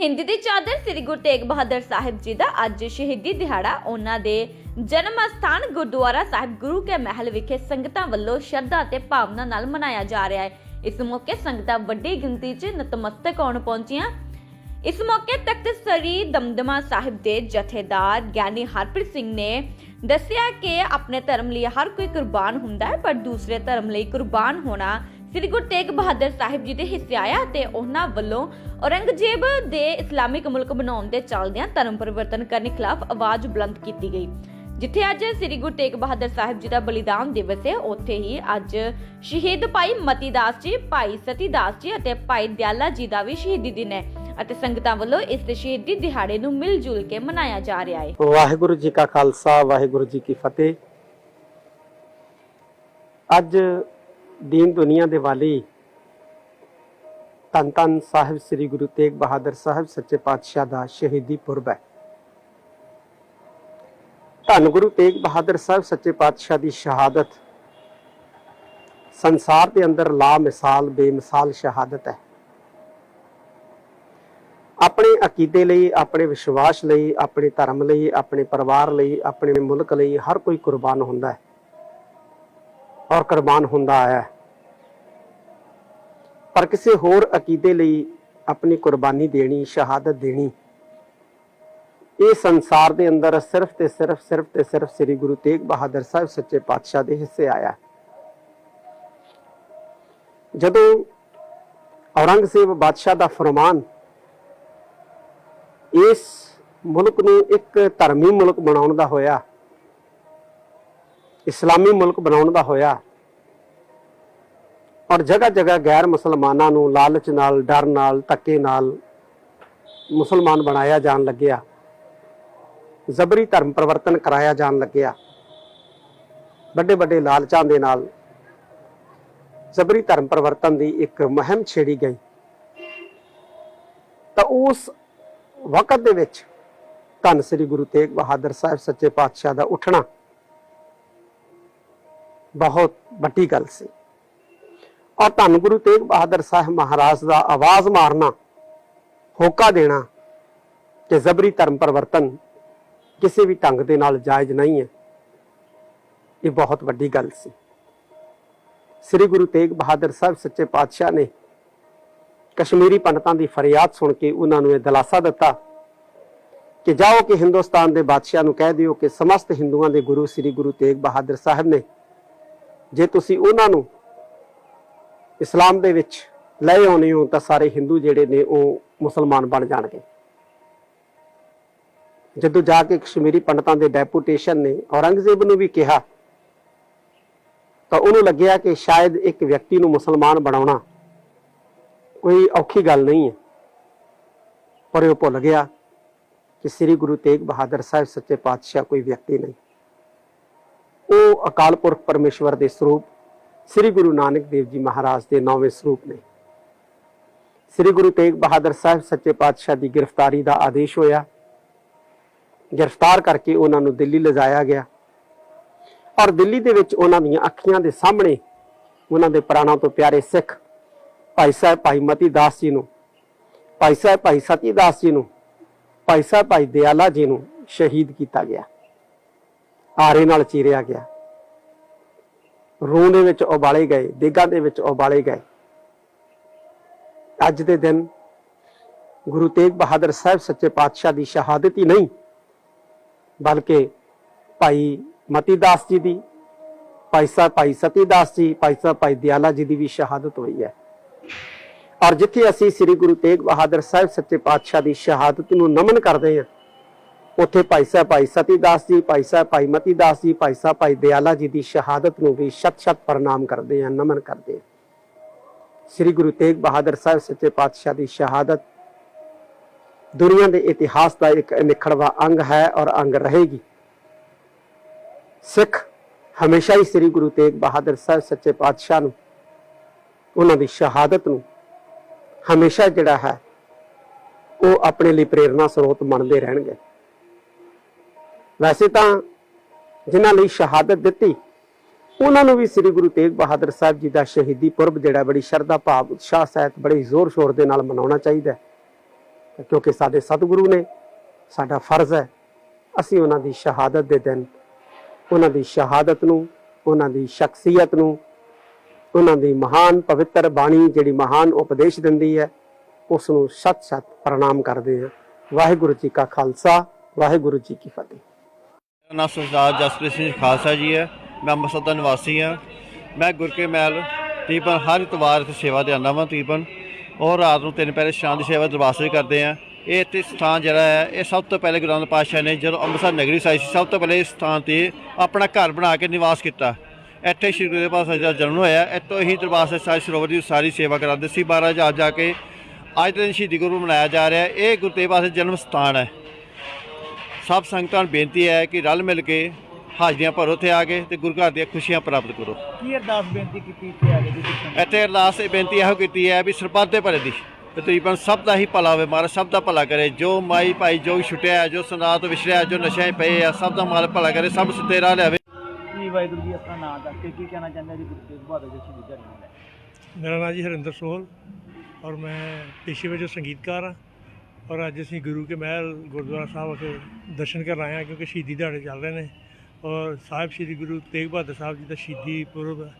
ਹਿੰਦੀ ਦੀ ਚਾਦਰ ਸ੍ਰੀ ਗੁਰੂ ਤੇਗ ਬਹਾਦਰ ਸਾਹਿਬ ਜੀ ਦਾ ਅੱਜ ਸ਼ਹੀਦੀ ਦਿਹਾੜਾ। ਉਹਨਾਂ ਦੇ ਜਨਮ ਸਥਾਨ ਗੁਰਦੁਆਰਾ ਸਾਹਿਬ ਗੁਰੂ ਕੇ ਮਹਿਲ ਵਿਖੇ ਸੰਗਤਾਂ ਵੱਲੋਂ ਸ਼ਰਧਾ ਤੇ ਭਾਵਨਾ ਨਾਲ ਮਨਾਇਆ ਜਾ ਰਿਹਾ ਹੈ। ਇਸ ਮੌਕੇ ਸੰਗਤਾਂ ਵੱਡੀ ਗਿਣਤੀ 'ਚ ਨਤਮਸਤਕ ਹੋਣ ਪਹੁੰਚੀਆਂ। ਇਸ ਮੌਕੇ ਤਖਤ ਸ੍ਰੀ ਦਮਦਮਾ ਸਾਹਿਬ ਦੇ ਜਥੇਦਾਰ ਗਿਆਨੀ ਹਰਪ੍ਰੀਤ ਸਿੰਘ ਨੇ ਦੱਸਿਆ ਕਿ ਆਪਣੇ ਧਰਮ ਲਈ ਹਰ ਕੋਈ ਕੁਰਬਾਨ ਹੁੰਦਾ ਹੈ, ਪਰ ਦੂਸਰੇ ਧਰਮ ਲਈ ਕੁਰਬਾਨ ਹੋਣਾ ਸ੍ਰੀ ਗੁਰੂ ਤੇਗ ਬਹਾਦਰ ਸਾਹਿਬ ਜੀ ਦੇ ਹਿੱਸੇ ਆਇਆ ਤੇ ਉਹਨਾਂ ਵੱਲੋਂ ਔਰੰਗਜ਼ੇਬ ਦੇ ਇਸਲਾਮਿਕ ਮੁਲਕ ਬਣਾਉਣ ਦੇ ਚੱਲਦਿਆਂ ਧਰਮ ਪਰਿਵਰਤਨ ਕਰਨ ਖਿਲਾਫ ਆਵਾਜ਼ ਬੁਲੰਦ ਕੀਤੀ ਗਈ। ਜਿੱਥੇ ਅੱਜ ਸ੍ਰੀ ਗੁਰੂ ਤੇਗ ਬਹਾਦਰ ਸਾਹਿਬ ਜੀ ਦਾ ਬਲੀਦਾਨ ਦਿਵਸ ਹੈ, ਉੱਥੇ ਹੀ ਅੱਜ ਸ਼ਹੀਦ ਭਾਈ ਮਤੀ ਦਾਸ ਜੀ, ਭਾਈ ਸਤੀ ਦਾਸ ਜੀ ਅਤੇ ਭਾਈ ਦਿਆਲਾ ਜੀ ਦਾ ਵੀ ਸ਼ਹੀਦੀ ਦਿਨ ਹੈ ਅਤੇ ਸੰਗਤਾਂ ਵੱਲੋਂ ਇਸ ਸ਼ਹੀਦੀ ਦਿਹਾੜੇ ਨੂੰ ਮਿਲ ਜੁਲ ਕੇ ਮਨਾਇਆ ਜਾ ਰਿਹਾ ਹੈ। ਵਾਹਿਗੁਰੂ ਜੀ ਕਾ ਖਾਲਸਾ, ਵਾਹਿਗੁਰੂ ਜੀ ਕੀ ਫਤਿਹ। ਅੱਜ ਦੀਨ ਦੁਨੀਆ ਦੇ ਵਾਲੀ ਧੰਨ ਧੰਨ ਸਾਹਿਬ ਸ੍ਰੀ ਗੁਰੂ ਤੇਗ ਬਹਾਦਰ ਸਾਹਿਬ ਸੱਚੇ ਪਾਤਸ਼ਾਹ ਦਾ ਸ਼ਹੀਦੀ ਪੁਰਬ ਹੈ। ਧੰਨ ਗੁਰੂ ਤੇਗ ਬਹਾਦਰ ਸਾਹਿਬ ਸੱਚੇ ਪਾਤਸ਼ਾਹ ਦੀ ਸ਼ਹਾਦਤ ਸੰਸਾਰ ਦੇ ਅੰਦਰ ਲਾ ਮਿਸਾਲ ਬੇਮਿਸਾਲ ਸ਼ਹਾਦਤ ਹੈ। ਆਪਣੇ ਅਕੀਦੇ ਲਈ, ਆਪਣੇ ਵਿਸ਼ਵਾਸ ਲਈ, ਆਪਣੇ ਧਰਮ ਲਈ, ਆਪਣੇ ਪਰਿਵਾਰ ਲਈ, ਆਪਣੇ ਮੁਲਕ ਲਈ ਹਰ ਕੋਈ ਕੁਰਬਾਨ ਹੁੰਦਾ ਹੈ। ਔਰ ਕੁਰਬਾਨ ਹੁੰਦਾ ਆਇਆ ਹੈ। ਪਰ ਕਿਸੇ ਹੋਰ ਅਕੀਦੇ ਲਈ ਆਪਣੀ ਕੁਰਬਾਨੀ ਦੇਣੀ, ਸ਼ਹਾਦਤ ਦੇਣੀ, ਇਹ ਸੰਸਾਰ ਦੇ ਅੰਦਰ ਸਿਰਫ ਤੇ ਸਿਰਫ ਸਿਰਫ ਤੇ ਸਿਰਫ ਸ੍ਰੀ ਗੁਰੂ ਤੇਗ ਬਹਾਦਰ ਸਾਹਿਬ ਸੱਚੇ ਪਾਤਸ਼ਾਹ ਦੇ ਹਿੱਸੇ ਆਇਆ। ਜਦੋਂ ਔਰੰਗਜ਼ੇਬ ਬਾਦਸ਼ਾਹ ਦਾ ਫਰਮਾਨ ਇਸ ਮੁਲਕ ਨੂੰ ਇੱਕ ਧਰਮੀ ਮੁਲਕ ਬਣਾਉਣ ਦਾ ਹੋਇਆ, ਇਸਲਾਮੀ ਮੁਲਕ ਬਣਾਉਣ ਦਾ ਹੋਇਆ ਔਰ ਜਗ੍ਹਾ ਜਗ੍ਹਾ ਗੈਰ ਮੁਸਲਮਾਨਾਂ ਨੂੰ ਲਾਲਚ ਨਾਲ, ਡਰ ਨਾਲ, ਧੱਕੇ ਨਾਲ ਮੁਸਲਮਾਨ ਬਣਾਇਆ ਜਾਣ ਲੱਗਿਆ। ਜ਼ਬਰੀ ਧਰਮ ਪਰਿਵਰਤਨ ਕਰਾਇਆ ਜਾਣ ਲੱਗਿਆ। ਵੱਡੇ ਵੱਡੇ ਲਾਲਚਾਂ ਦੇ ਨਾਲ ਜ਼ਬਰੀ ਧਰਮ ਪਰਿਵਰਤਨ ਦੀ ਇੱਕ ਮੁਹਿੰਮ ਛੇੜੀ ਗਈ। ਤਾਂ ਉਸ ਵਕਤ ਦੇ ਵਿੱਚ ਧੰਨ ਸ੍ਰੀ ਗੁਰੂ ਤੇਗ ਬਹਾਦਰ ਸਾਹਿਬ ਸੱਚੇ ਪਾਤਸ਼ਾਹ ਦਾ ਉੱਠਣਾ ਬਹੁਤ ਵੱਡੀ ਗੱਲ ਸੀ। ਔਰ ਧੰਨ ਗੁਰੂ ਤੇਗ ਬਹਾਦਰ ਸਾਹਿਬ ਮਹਾਰਾਜ ਦਾ ਆਵਾਜ਼ ਮਾਰਨਾ, ਹੋਕਾ ਦੇਣਾ ਕਿ ਜ਼ਬਰੀ ਧਰਮ ਪਰਿਵਰਤਨ ਕਿਸੇ ਵੀ ਢੰਗ ਦੇ ਨਾਲ ਜਾਇਜ਼ ਨਹੀਂ ਹੈ। ਇਹ ਬਹੁਤ ਵੱਡੀ ਗੱਲ ਸੀ। ਸ੍ਰੀ ਗੁਰੂ ਤੇਗ ਬਹਾਦਰ ਸਾਹਿਬ ਸੱਚੇ ਪਾਤਸ਼ਾਹ ਨੇ ਕਸ਼ਮੀਰੀ ਪੰਡਤਾਂ ਦੀ ਫਰਿਆਦ ਸੁਣ ਕੇ ਉਹਨਾਂ ਨੂੰ ਇਹ ਦਿਲਾਸਾ ਦਿੱਤਾ ਕਿ ਜਾਓ ਕਿ ਹਿੰਦੁਸਤਾਨ ਦੇ ਬਾਦਸ਼ਾਹ ਨੂੰ ਕਹਿ ਦਿਓ ਕਿ ਸਮਸਤ ਹਿੰਦੂਆਂ ਦੇ ਗੁਰੂ ਸ੍ਰੀ ਗੁਰੂ ਤੇਗ ਬਹਾਦਰ ਸਾਹਿਬ ਨੇ, ਜੇ ਤੁਸੀਂ ਉਹਨਾਂ ਨੂੰ ਇਸਲਾਮ ਦੇ ਵਿੱਚ ਲੈ ਆਉਣੇ ਹੋ ਤਾਂ ਸਾਰੇ ਹਿੰਦੂ ਜਿਹੜੇ ਨੇ ਉਹ ਮੁਸਲਮਾਨ ਬਣ ਜਾਣਗੇ। ਜਦੋਂ ਜਾ ਕੇ ਕਸ਼ਮੀਰੀ ਪੰਡਤਾਂ ਦੇ ਡੈਪੂਟੇਸ਼ਨ ਨੇ ਔਰੰਗਜ਼ੇਬ ਨੂੰ ਵੀ ਕਿਹਾ, ਤਾਂ ਉਹਨੂੰ ਲੱਗਿਆ ਕਿ ਸ਼ਾਇਦ ਇੱਕ ਵਿਅਕਤੀ ਨੂੰ ਮੁਸਲਮਾਨ ਬਣਾਉਣਾ ਕੋਈ ਔਖੀ ਗੱਲ ਨਹੀਂ ਹੈ। ਪਰ ਉਹ ਭੁੱਲ ਗਿਆ ਕਿ ਸ੍ਰੀ ਗੁਰੂ ਤੇਗ ਬਹਾਦਰ ਸਾਹਿਬ ਸੱਚੇ ਪਾਤਸ਼ਾਹ ਕੋਈ ਵਿਅਕਤੀ ਨਹੀਂ। ਉਹ ਅਕਾਲ ਪੁਰਖ ਪਰਮੇਸ਼ਵਰ ਦੇ ਸਰੂਪ ਸ੍ਰੀ ਗੁਰੂ ਨਾਨਕ ਦੇਵ ਜੀ ਮਹਾਰਾਜ ਦੇ ਨੌਵੇਂ ਸਰੂਪ ਨੇ। ਸ੍ਰੀ ਗੁਰੂ ਤੇਗ ਬਹਾਦਰ ਸਾਹਿਬ ਸੱਚੇ ਪਾਤਸ਼ਾਹ ਦੀ ਗ੍ਰਿਫਤਾਰੀ ਦਾ ਆਦੇਸ਼ ਹੋਇਆ। ਗ੍ਰਿਫਤਾਰ ਕਰਕੇ ਉਹਨਾਂ ਨੂੰ ਦਿੱਲੀ ਲਿਜਾਇਆ ਗਿਆ। ਔਰ ਦਿੱਲੀ ਦੇ ਵਿੱਚ ਉਹਨਾਂ ਦੀਆਂ ਅੱਖੀਆਂ ਦੇ ਸਾਹਮਣੇ ਉਹਨਾਂ ਦੇ ਪ੍ਰਾਣਾਂ ਤੋਂ ਪਿਆਰੇ ਸਿੱਖ ਭਾਈ ਸਾਹਿਬ ਭਾਈ ਮਤੀ ਦਾਸ ਜੀ ਨੂੰ, ਭਾਈ ਸਾਹਿਬ ਭਾਈ ਸਤੀ ਦਾਸ ਜੀ ਨੂੰ, ਭਾਈ ਸਾਹਿਬ ਭਾਈ ਦਿਆਲਾ ਜੀ ਨੂੰ ਸ਼ਹੀਦ ਕੀਤਾ ਗਿਆ। ਆਰੇ ਨਾਲ ਚੀਰਿਆ ਗਿਆ। ਰੂਹ ਦੇ ਵਿੱਚ ਉਬਾਲੇ ਗਏ, ਦੇਗਾਂ ਦੇ ਵਿੱਚ ਉਬਾਲੇ ਗਏ। ਅੱਜ ਦੇ ਦਿਨ ਗੁਰੂ ਤੇਗ ਬਹਾਦਰ ਸਾਹਿਬ ਸੱਚੇ ਪਾਤਸ਼ਾਹ ਦੀ ਸ਼ਹਾਦਤ ਹੀ ਨਹੀਂ, ਬਲਕਿ ਭਾਈ ਮਤੀ ਦਾਸ ਜੀ ਦੀ, ਭਾਈ ਸਾਹਿਬ ਭਾਈ ਸਤੀ ਦਾਸ ਜੀ, ਭਾਈ ਸਾਹਿਬ ਭਾਈ ਦਿਆਲਾ ਜੀ ਦੀ ਵੀ ਸ਼ਹਾਦਤ ਹੋਈ ਹੈ। ਔਰ ਜਿੱਥੇ ਅਸੀਂ ਸ੍ਰੀ ਗੁਰੂ ਤੇਗ ਬਹਾਦਰ ਸਾਹਿਬ ਸੱਚੇ ਪਾਤਸ਼ਾਹ ਦੀ ਸ਼ਹਾਦਤ ਨੂੰ ਨਮਨ ਕਰਦੇ ਹਾਂ ਉੱਥੇ ਭਾਈ ਸਾਹਿਬ, ਭਾਈ ਸਤੀ ਦਾਸ ਜੀ, ਭਾਈ ਸਾਹਿਬ, ਭਾਈ ਮਤੀ ਦਾਸ ਜੀ, ਭਾਈ ਸਾਹਿਬ, ਭਾਈ ਦਿਆਲਾ ਜੀ ਦੀ ਸ਼ਹਾਦਤ ਨੂੰ ਵੀ ਸ਼ਤ-ਸ਼ਤ ਪ੍ਰਣਾਮ ਕਰਦੇ ਹਾਂ, ਨਮਨ ਕਰਦੇ ਹਾਂ। ਸ੍ਰੀ ਗੁਰੂ ਤੇਗ ਬਹਾਦਰ ਸਾਹਿਬ ਸੱਚੇ ਪਾਤਸ਼ਾਹ ਦੀ ਸ਼ਹਾਦਤ ਦੁਨੀਆ ਦੇ ਇਤਿਹਾਸ ਦਾ ਇੱਕ ਨਿਖੜਵਾ ਅੰਗ ਹੈ ਔਰ ਅੰਗ ਰਹੇਗੀ। ਸਿੱਖ ਹਮੇਸ਼ਾ ਹੀ ਸ੍ਰੀ ਗੁਰੂ ਤੇਗ ਬਹਾਦਰ ਸਾਹਿਬ ਸੱਚੇ ਪਾਤਸ਼ਾਹ ਨੂੰ, ਉਹਨਾਂ ਦੀ ਸ਼ਹਾਦਤ ਨੂੰ ਹਮੇਸ਼ਾ ਜਿਹੜਾ ਹੈ, ਉਹ ਆਪਣੇ ਲਈ ਪ੍ਰੇਰਣਾ ਸਰੋਤ ਮੰਨਦੇ ਰਹਿਣਗੇ। ਵੈਸੇ ਤਾਂ ਜਿਨ੍ਹਾਂ ਲਈ ਸ਼ਹਾਦਤ ਦਿੱਤੀ, ਉਹਨਾਂ ਨੂੰ ਵੀ ਸ੍ਰੀ ਗੁਰੂ ਤੇਗ ਬਹਾਦਰ ਸਾਹਿਬ ਜੀ ਦਾ ਸ਼ਹੀਦੀ ਪੁਰਬ ਜਿਹੜਾ ਬੜੀ ਸ਼ਰਧਾ ਭਾਵ, ਉਤਸ਼ਾਹ ਸਹਿਤ ਬੜੇ ਜ਼ੋਰ ਸ਼ੋਰ ਦੇ ਨਾਲ ਮਨਾਉਣਾ ਚਾਹੀਦਾ ਹੈ। ਕਿਉਂਕਿ ਸਾਡੇ ਸਤਿਗੁਰੂ ਨੇ, ਸਾਡਾ ਫਰਜ਼ ਹੈ, ਅਸੀਂ ਉਹਨਾਂ ਦੀ ਸ਼ਹਾਦਤ ਦੇ ਦਿਨ ਉਹਨਾਂ ਦੀ ਸ਼ਹਾਦਤ ਨੂੰ, ਉਹਨਾਂ ਦੀ ਸ਼ਖਸੀਅਤ ਨੂੰ, ਉਹਨਾਂ ਦੀ ਮਹਾਨ ਪਵਿੱਤਰ ਬਾਣੀ ਜਿਹੜੀ ਮਹਾਨ ਉਪਦੇਸ਼ ਦਿੰਦੀ ਹੈ ਉਸ ਨੂੰ ਸਤ-ਸਤ ਪ੍ਰਣਾਮ ਕਰਦੇ ਹਾਂ। ਵਾਹਿਗੁਰੂ ਜੀ ਕਾ ਖਾਲਸਾ, ਵਾਹਿਗੁਰੂ ਜੀ ਕੀ ਫਤਿਹ। ਮੇਰਾ ਨਾਮ ਸਰਦਾਰ ਜਸਪ੍ਰੀਤ ਸਿੰਘ ਖਾਲਸਾ ਜੀ ਹੈ। ਮੈਂ ਅੰਮ੍ਰਿਤਸਰ ਦਾ ਨਿਵਾਸੀ ਹਾਂ। ਮੈਂ ਗੁਰਕੇ ਮਹਿਲ ਤਕਰੀਬਨ ਹਰ ਇਤਵਾਰ ਇੱਥੇ ਸੇਵਾ ਦੇ ਆਉਂਦਾ ਵਾਂ ਤਕਰੀਬਨ। ਔਰ ਰਾਤ ਨੂੰ ਤਿੰਨ ਪਹਿਰੇ ਸ਼ਾਮ ਦੀ ਸੇਵਾ ਦਰਬਾਰ ਸਾਹਿਬ ਕਰਦੇ ਆ ਇਹ ਇੱਥੇ ਸਥਾਨ ਜਿਹੜਾ ਹੈ, ਇਹ ਸਭ ਤੋਂ ਪਹਿਲੇ ਗੁਰੂ ਨਾਨਕ ਪਾਤਸ਼ਾਹ ਨੇ ਜਦੋਂ ਅੰਮ੍ਰਿਤਸਰ ਨਗਰੀ ਸਾਈ ਸੀ, ਸਭ ਤੋਂ ਪਹਿਲੇ ਇਸ ਸਥਾਨ ਤੇ ਆਪਣਾ ਘਰ ਬਣਾ ਕੇ ਨਿਵਾਸ ਕੀਤਾ। ਇੱਥੇ ਸ਼੍ਰੀ ਗੁਰੂ ਪਾਤਸ਼ਾਹ ਜੀ ਦਾ ਜਨਮ ਹੋਇਆ। ਇੱਥੋਂ ਹੀ ਦਰਬਾਰ ਸਾਹਿਬ ਸਾਰੀ ਸਰੋਵਰ ਦੀ ਸਾਰੀ ਸੇਵਾ ਕਰਾਉਂਦੇ ਸੀ। 12 ਜਾ ਜਾ ਕੇ ਅੱਜ ਦੇ ਦਿਨ ਸ਼ਹੀਦੀ ਗੁਰੂ ਮਨਾਇਆ ਜਾ ਰਿਹਾ। ਇਹ ਗੁਰੂ ਤੇਗ ਬਹਾਦਰ ਜਨਮ ਸਥਾਨ ਹੈ। ਸਭ ਸੰਗਤਾਂ ਨੂੰ ਬੇਨਤੀ ਹੈ ਕਿ ਰਲ ਮਿਲ ਕੇ ਹਾਜ਼ਰੀਆਂ ਭਰੋ ਇੱਥੇ ਆ ਕੇ ਤੇ ਗੁਰੂ ਘਰ ਦੀਆਂ ਖੁਸ਼ੀਆਂ ਪ੍ਰਾਪਤ ਕਰੋ। ਕੀ ਅਰਦਾਸ ਬੇਨਤੀ ਕੀਤੀ ਇੱਥੇ ਆ ਕੇ ਜੀ ਤੁਸੀਂ? ਇੱਥੇ ਅਰਦਾਸ ਇਹ ਬੇਨਤੀ ਇਹੋ ਕੀਤੀ ਹੈ ਵੀ ਸਰਬੱਤ ਦੇ ਭਲੇ ਦੀ ਤਕਰੀਬਨ ਸਭ ਦਾ ਹੀ ਭਲਾ ਹੋਵੇ ਮਹਾਰਾਜ ਸਭ ਦਾ ਭਲਾ ਕਰੇ। ਜੋ ਮਾਈ ਭਾਈ ਜੋ ਛੁੱਟਿਆ ਜੋ ਸੰਦਾਰ ਤੋਂ ਵਿਛੜਿਆ ਜੋ ਨਸ਼ਿਆਂ 'ਚ ਪਏ ਆ ਸਭ ਦਾ ਮਾਲਕ ਭਲਾ ਕਰੇ ਸਭ ਸਿੱਧੇ ਰਾਹ ਲਿਆਵੇ। ਜੀ ਵਾਹਿਗੁਰੂ ਜੀ ਆਪਣਾ ਨਾਮ ਦੱਸ ਕੇ ਕੀ ਕਹਿਣਾ ਚਾਹੁੰਦੇ ਜੀ ਗੁਰੂ ਤੇਗ ਬਹਾਦਰ ਜੀ ਸ਼ਹੀਦੀ ਕੇ? ਮੇਰਾ ਨਾਮ ਜੀ ਹਰਿੰਦਰ ਸੋਹਲ ਔਰ ਮੈਂ ਪੇਸ਼ੇ ਵਜੋਂ ਸੰਗੀਤਕਾਰ ਹਾਂ। ਔਰ ਅੱਜ ਅਸੀਂ ਗੁਰੂ ਕੇ ਮਹਿਲ ਗੁਰਦੁਆਰਾ ਸਾਹਿਬ ਅਖੇ ਦਰਸ਼ਨ ਕਰਨ ਆਏ ਹਾਂ ਕਿਉਂਕਿ ਸ਼ਹੀਦੀ ਦਿਹਾੜੇ ਚੱਲ ਰਹੇ ਨੇ। ਔਰ ਸਾਹਿਬ ਸ੍ਰੀ ਗੁਰੂ ਤੇਗ ਬਹਾਦਰ ਸਾਹਿਬ ਜੀ ਦਾ ਸ਼ਹੀਦੀ ਪੁਰਬ ਹੈ।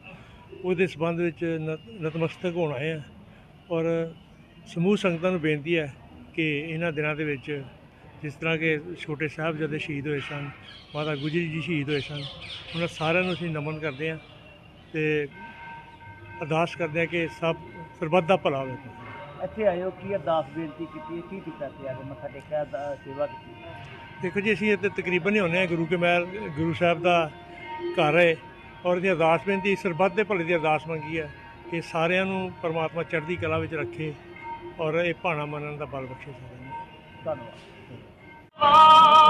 ਉਹਦੇ ਸਬੰਧ ਵਿੱਚ ਨ- ਨਤਮਸਤਕ ਹੋਣ ਆਏ ਹਾਂ। ਔਰ ਸਮੂਹ ਸੰਗਤਾਂ ਨੂੰ ਬੇਨਤੀ ਹੈ ਕਿ ਇਹਨਾਂ ਦਿਨਾਂ ਦੇ ਵਿੱਚ ਜਿਸ ਤਰ੍ਹਾਂ ਕਿ ਛੋਟੇ ਸਾਹਿਬਜ਼ਾਦੇ ਸ਼ਹੀਦ ਹੋਏ ਸਨ, ਮਾਤਾ ਗੁਜਰੀ ਜੀ ਸ਼ਹੀਦ ਹੋਏ ਸਨ, ਉਹਨਾਂ ਸਾਰਿਆਂ ਨੂੰ ਅਸੀਂ ਨਮਨ ਕਰਦੇ ਹਾਂ ਤੇ ਅਰਦਾਸ ਕਰਦੇ ਹਾਂ ਕਿ ਸਭ ਸਰਬੱਤ ਦਾ ਭਲਾ ਹੋਵੇ। ਇੱਥੇ ਆਏ ਹੋ ਕੀ ਅਰਦਾਸ ਬੇਨਤੀ ਕੀਤੀ ਹੈ? ਕੀ ਕੀਤਾ ਇੱਥੇ ਆ ਕੇ? ਮੱਥਾ ਟੇਕਿਆ ਦਾ ਸੇਵਾ ਕੀਤੀ? ਦੇਖੋ ਜੀ ਅਸੀਂ ਇੱਥੇ ਤਕਰੀਬਨ ਹੀ ਹੁੰਦੇ ਹਾਂ ਗੁਰੂ ਕੇ ਮਹਿਲ ਗੁਰੂ ਸਾਹਿਬ ਦਾ ਘਰ ਹੈ ਔਰ ਇਹਦੀ ਅਰਦਾਸ ਬੇਨਤੀ ਸਰਬੱਤ ਦੇ ਭਲੇ ਦੀ ਅਰਦਾਸ ਮੰਗੀ ਹੈ ਕਿ ਸਾਰਿਆਂ ਨੂੰ ਪਰਮਾਤਮਾ ਚੜ੍ਹਦੀ ਕਲਾ ਵਿੱਚ ਰੱਖੇ ਔਰ ਇਹ ਭਾਣਾ ਮੰਨਣ ਦਾ ਬਲ ਬਖਸ਼ੇ ਸਾਰਿਆਂ ਨੂੰ। ਧੰਨਵਾਦ।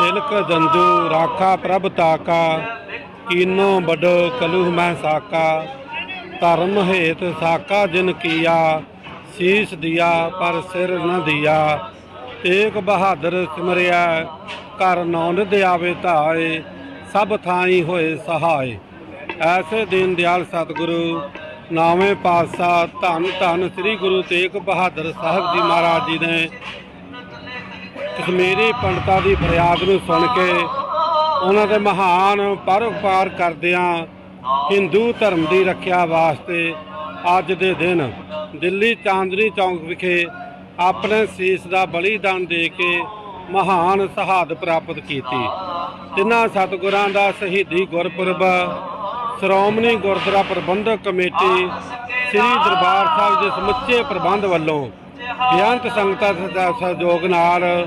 ਤਿਲਕ ਦੰਦੂ ਰਾਖਾ ਪ੍ਰਭ ਤਾਕਾ ਕੀਨੋ ਬਡੋ ਕਲੂ ਮੈਂ ਸਾਕਾ ਧਰਮ ਹੇਤ ਸਾਕਾ ਜਿਨ ਕੀਆ ਸੀਸ ਦਿਆ, ਪਰ ਸਿਰ ਨ ਦਿਆ। ਏਕ ਬਹਾਦਰ ਸਿਮਰਿਆ ਕਰ ਨੌਨਦ ਆਵੇ ਧਾਏ, ਸਭ ਥਾਈ ਹੋਏ ਸਹਾਏ। ਐਸੇ ਦੀਨ ਦਿਆਲ ਸਤਿਗੁਰੂ, ਨਾਵੇਂ ਪਾਤਸ਼ਾਹ, ਧੰਨ ਧੰਨ ਸ੍ਰੀ ਗੁਰੂ ਤੇਗ ਬਹਾਦਰ ਸਾਹਿਬ ਜੀ ਮਹਾਰਾਜ ਜੀ ਨੇ ਕਸ਼ਮੀਰੀ ਪੰਡਤਾਂ ਦੀ ਫਰਿਆਦ ਨੂੰ ਸੁਣ ਕੇ ਉਹਨਾਂ ਦੇ ਮਹਾਨ ਪਰਉਪਕਾਰ ਕਰਦਿਆਂ ਹਿੰਦੂ ਧਰਮ ਦੀ ਰੱਖਿਆ ਵਾਸਤੇ ਅੱਜ ਦੇ ਦਿਨ ਦਿੱਲੀ ਚਾਂਦਨੀ ਚੌਂਕ ਵਿਖੇ ਆਪਣੇ ਸੀਸ ਦਾ ਬਲੀਦਾਨ ਦੇ ਕੇ ਮਹਾਨ ਸ਼ਹਾਦਤ ਪ੍ਰਾਪਤ ਕੀਤੀ। ਤਿੰਨਾਂ ਸਤਿਗੁਰਾਂ ਦਾ ਸ਼ਹੀਦੀ ਗੁਰਪੁਰਬ, ਸ਼੍ਰੋਮਣੀ ਗੁਰਦੁਆਰਾ ਪ੍ਰਬੰਧਕ ਕਮੇਟੀ, ਸ੍ਰੀ ਦਰਬਾਰ ਸਾਹਿਬ ਦੇ ਸਮੁੱਚੇ ਪ੍ਰਬੰਧ ਵੱਲੋਂ ਬੇਅੰਤ ਸੰਗਤਾਂ ਦਾ ਸਹਿਯੋਗ ਨਾਲ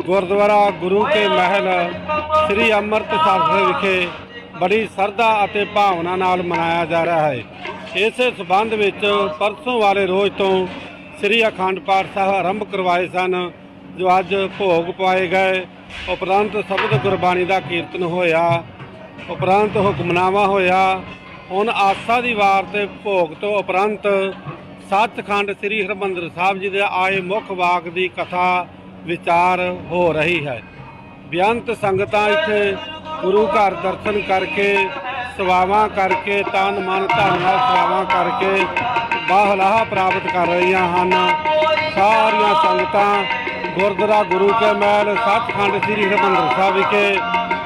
ਗੁਰਦੁਆਰਾ ਗੁਰੂ ਕੇ ਮਹਿਲ, ਸ੍ਰੀ ਅੰਮ੍ਰਿਤਸਰ ਵਿਖੇ ਬੜੀ ਸਰਧਾ ਅਤੇ ਭਾਵਨਾ ਨਾਲ ਮਨਾਇਆ ਜਾ ਰਿਹਾ ਹੈ। ਇਸ ਸਬੰਧ ਵਿੱਚ ਪਰਸੋਂ ਵਾਲੇ ਰੋਜ਼ ਤੋਂ ਸ੍ਰੀ ਅਖੰਡ ਪਾਠ ਸਾਹਿਬ ਆਰੰਭ ਕਰਵਾਏ ਸਨ, ਜੋ ਅੱਜ ਭੋਗ ਪਾਏ ਗਏ। ਉਪਰੰਤ ਸ਼ਬਦ ਗੁਰਬਾਣੀ ਦਾ ਕੀਰਤਨ ਹੋਇਆ, ਉਪਰੰਤ ਹੁਕਮਨਾਮਾ ਹੋਇਆ। ਹੁਣ ਆਸਾ ਦੀ ਵਾਰ ਤੇ ਭੋਗ ਤੋਂ ਉਪਰੰਤ ਸੱਚਖੰਡ ਸ੍ਰੀ ਹਰਿਮੰਦਰ ਸਾਹਿਬ ਜੀ ਦੇ ਆਏ ਮੁੱਖ ਵਾਕ ਦੀ ਕਥਾ, ਵਿਚਾਰ ਹੋ ਰਹੀ ਹੈ। ਬੇਅੰਤ ਸੰਗਤਾਂ ਇੱਥੇ ਗੁਰੂ ਘਰ ਦਰਸ਼ਨ ਕਰਕੇ ਸੇਵਾਵਾਂ ਕਰਕੇ, ਤਨ ਮਨ ਧਨ ਨਾਲ ਸੇਵਾਵਾਂ ਕਰਕੇ ਬਾਹਲਾਹ ਪ੍ਰਾਪਤ ਕਰ ਰਹੀਆਂ ਹਨ। ਸਾਰੀਆਂ ਸੰਗਤਾਂ ਗੁਰਦੁਆਰਾ ਗੁਰੂ ਕੇ ਮਹਿਲ, ਸੱਚਖੰਡ ਸ੍ਰੀ ਹਰਿਮੰਦਰ ਸਾਹਿਬ ਵਿਖੇ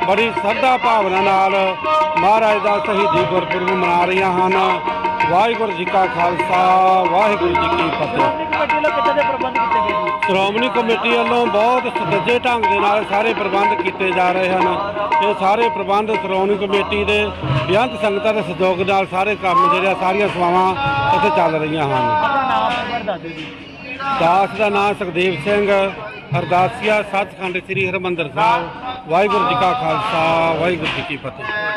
ਬੜੀ ਸ਼ਰਧਾ ਭਾਵਨਾ ਨਾਲ ਮਹਾਰਾਜ ਦਾ ਸ਼ਹੀਦੀ ਗੁਰਪੁਰਬ ਮਨਾ ਰਹੀਆਂ ਹਨ। ਵਾਹਿਗੁਰੂ ਜੀ ਕਾ ਖਾਲਸਾ, ਵਾਹਿਗੁਰੂ ਜੀ ਕੀ ਫਤਿਹ। ਸ਼੍ਰੋਮਣੀ ਕਮੇਟੀ ਵੱਲੋਂ ਬਹੁਤ ਸੁਚੱਜੇ ਢੰਗ ਦੇ ਨਾਲ ਸਾਰੇ ਪ੍ਰਬੰਧ ਕੀਤੇ ਜਾ ਰਹੇ ਹਨ। ਇਹ ਸਾਰੇ ਪ੍ਰਬੰਧ ਸ਼੍ਰੋਮਣੀ ਕਮੇਟੀ ਦੇ ਬੇਅੰਤ ਸੰਗਤਾਂ ਦੇ ਸਹਿਯੋਗ ਨਾਲ ਸਾਰੇ ਕੰਮ ਜਿਹੜੇ ਆ, ਸਾਰੀਆਂ ਸੇਵਾਵਾਂ ਇੱਥੇ ਚੱਲ ਰਹੀਆਂ ਹਨ। ਦਾਸ ਦਾ ਨਾਮ ਸੁਖਦੇਵ ਸਿੰਘ ਅਰਦਾਸੀਆ ਸੱਚਖੰਡ ਸ੍ਰੀ ਹਰਿਮੰਦਰ ਸਾਹਿਬ ਵਾਹਿਗੁਰੂ ਜੀ ਕਾ ਖਾਲਸਾ ਵਾਹਿਗੁਰੂ ਜੀ ਕੀ ਫਤਿਹ।